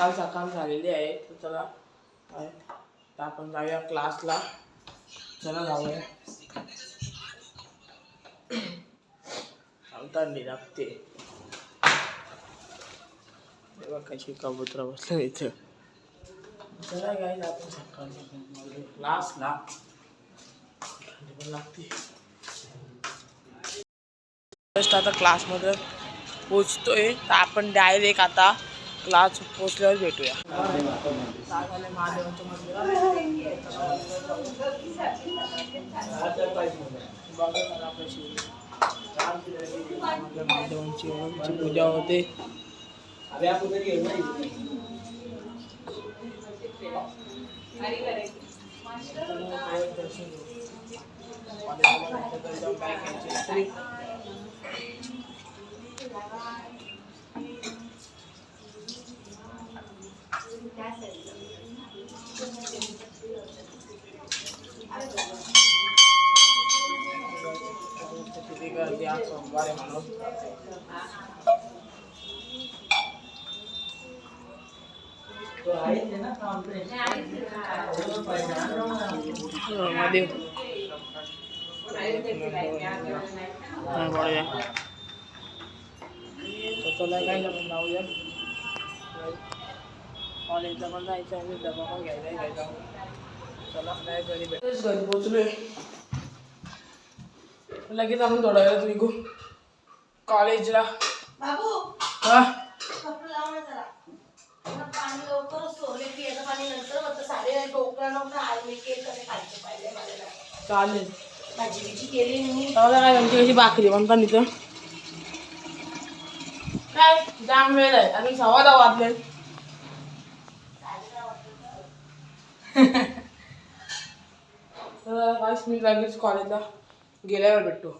सकाळ सकाळ झालेली आहे तर चला तर आपण जाऊया क्लासला. चला जाऊया. थांबताना लागते तेव्हा कशी कबूतर बसले इथं. चला घ्यायला आपण सकाळ क्लासला. थंडी पण लागते. जस्ट आता क्लासमध्ये पोचतोय तर आपण डायरेक्ट आता क्लास पोचल्यावर भेटूया. महादेवाच्या मंदिरात महादेवांची पूजा होते. किती गर्दी आज सोमवार आहे म्हणून महादेव हा, बढिया. तर चला काय आपण जाऊया कॉलेजला पण जायचं आहे डबा पण घ्यायचा चला काय घरी भेट घरी पोचलोय. लगेच आपण थोड्या वेळात निघू. कॉलेजला. हा? पाणी पाणी चालेल. भाजी बिजी केली भाकरी म्हणता इथं. काय? जाम वेळ आहे. आणि सव्वा दहा वाजले. तर मी लगेच कॉलेजला गेल्यावर भेटतो.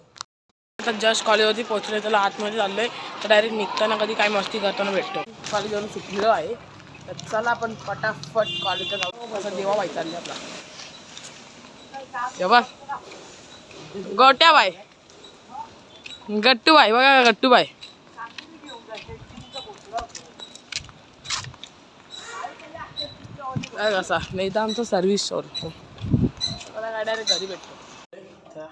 आता जस्ट कॉलेजवरती पोहोचले त्याला आतमध्ये चाललोय. तर डायरेक्ट निघताना कधी काही मस्ती करताना भेटतो. कॉलेजवरून सुटलेलो आहे. तर चला आपण फटाफट कॉलेजला जाऊ. असं देवा बाई चालले आपला. देवा. गोट्या बाय गट्टू बाय बघा गट्टू बाय कसा. नाही तर आमचं सर्व्हिस शोर काय डायरेक्ट घरी भेटतो.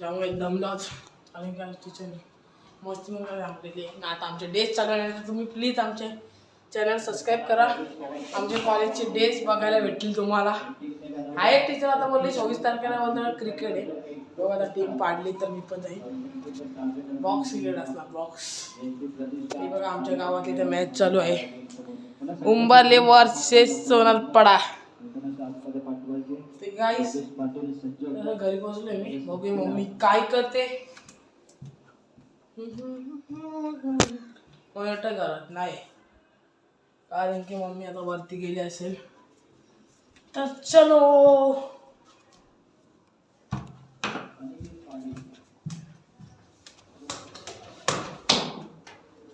जाऊ एकदम लॉज आणि काय टीचर मस्ती मग सांगलेली आहे आता आमचे डेज चालू तर तुम्ही प्लीज आमचे चॅनल सबस्क्राईब करा. आमच्या कॉलेजचे डेज बघायला भेटतील तुम्हाला. आहे टीचर आता बोलले चोवीस तारखेला बोलणार क्रिकेट आहे. बघा आता टीम पाडली तर मी पण जाईल. बॉक्स क्रिकेट असला बॉक्स बघा आमच्या गावात इथे मॅच चालू आहे. उंबरले वर सोनारपडा ते गाईस घरी पोहोचलोय मी. बघूया मम्मी काय करते. घरात नाही. कारण की मम्मी आता वरती गेली असेल. तर चलो.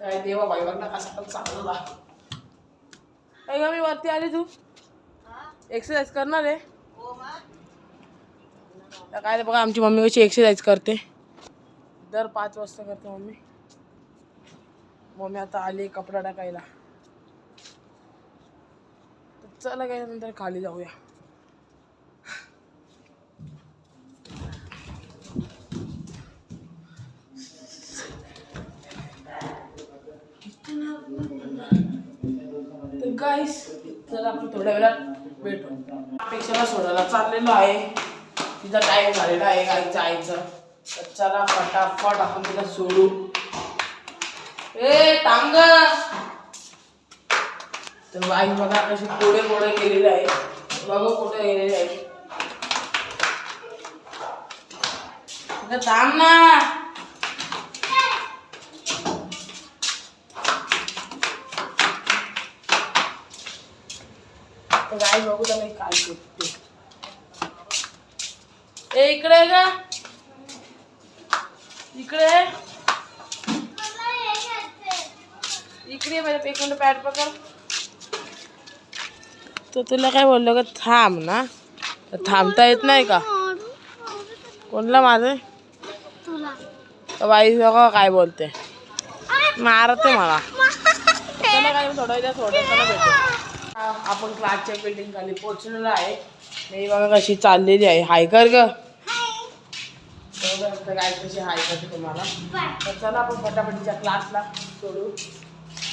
काय देवा बाई बघ ना कसा पण चांगला काय मी वरती आली तू. एक्सरसाइज करणार आहे. तर काय बघा आमची मम्मी कशी एक्सरसाइज करते. दर पाच वाजता करते मम्मी. मम्मी आता आली कपडा टाकायला. तर चला काय नंतर खाली जाऊया. तर गाईस चला आपण थोड्या वेळात भेटू. अपेक्षाला सोडायला चाललेलो आहे. तिचा टाईम झालेला आहे गाईचा आईचं. तर चला फटाफट आपण तिला सोडू. ए टांग तर आई बघा कशी पुढे पुढे गेलेली आहे. बघू कुठे गेलेले आहे. अगं थांब ना. गाई बघू तर मी काय करते. ए इकडे का इकडे आहे? इकडे माझ्या एक मिनिट पॅड पकड. तर तुला काय बोललो का थांब ना. तर थांबता येत नाही का? कोणला माझे? तर बाई बघा काय बोलते. मारते मला. थोडं थोडं आपण क्लासच्या बिल्डिंग खाली पोचलेलो आहे. मी बघा कशी चाललेली आहे. हाय कर ग. काय कशी हाय करते तुम्हाला. तर चला आपण पटापटीच्या क्लासला सोडू.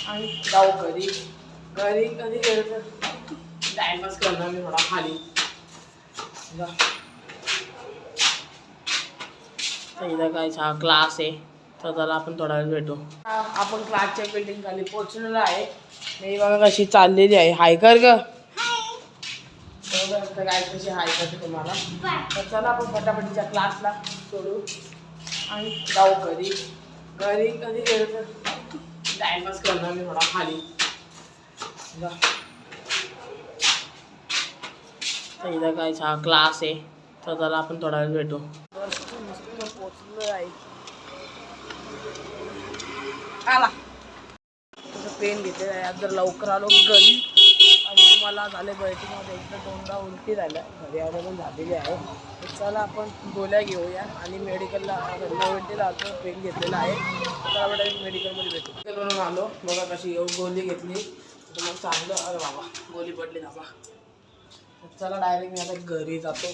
आणि जाऊ घरी. घरी कधी गेलो तर टाइमपास करणार मी थोडा खाली. जा. इथं काय छान क्लास आहे. तर चला आपण थोडा वेळ भेटू. आपण क्लासच्या बिल्डिंग खाली पोचलेलो आहे. मी बघा कशी चाललेली आहे. हाय कर ग. काय कशी हाय करते तुम्हाला. तर चला आपण पटापटीच्या क्लासला सोडू. आणि जाऊ घरी. घरी कधी गेलो तर टाइमपास करणार मी थोडा खाली. तर इथं काय हा क्लास आहे. तर चला आपण थोडा वेळ भेटू मस्त मस्त पोचलो आहे आला तसं पेन घेतलेलं आहे आज जर लवकर आलो घरी आणि तुम्हाला झाले बैठकीमध्ये एकदा दोनदा उलटी झाल्या. घरी आले पण झालेली आहे. चला आपण गोळ्या घेऊया आणि मेडिकलला नोवेंटीला आलो पेन घेतलेला आहे. तर आपण मेडिकलमध्ये भेटू. मेडिकलवरून आलो. बघा कशी येऊ. गोळी घेतली. तर मग चांगलं अरे बाबा गोळी पडली बाबा चला डायरेक्ट मी आता घरी जातो.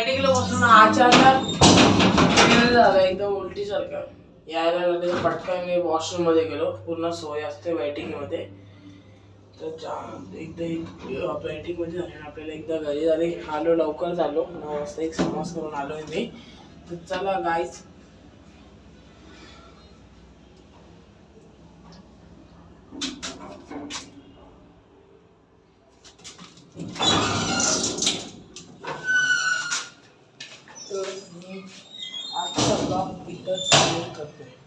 मेडिकल बसून आचार झालं एकदम उलटीसारखं. यायला लागले पटकन मी वॉशरूममध्ये गेलो. पूर्ण सोय असते वेटिंगमध्ये तर एकदा वेटिंगमध्ये झाले आणि आपल्याला एकदा घरी झाले. आलो लवकर झालो. नऊ वाजता एक समाज करून आलोय मी. तर चला गाईच Thank you. आजचा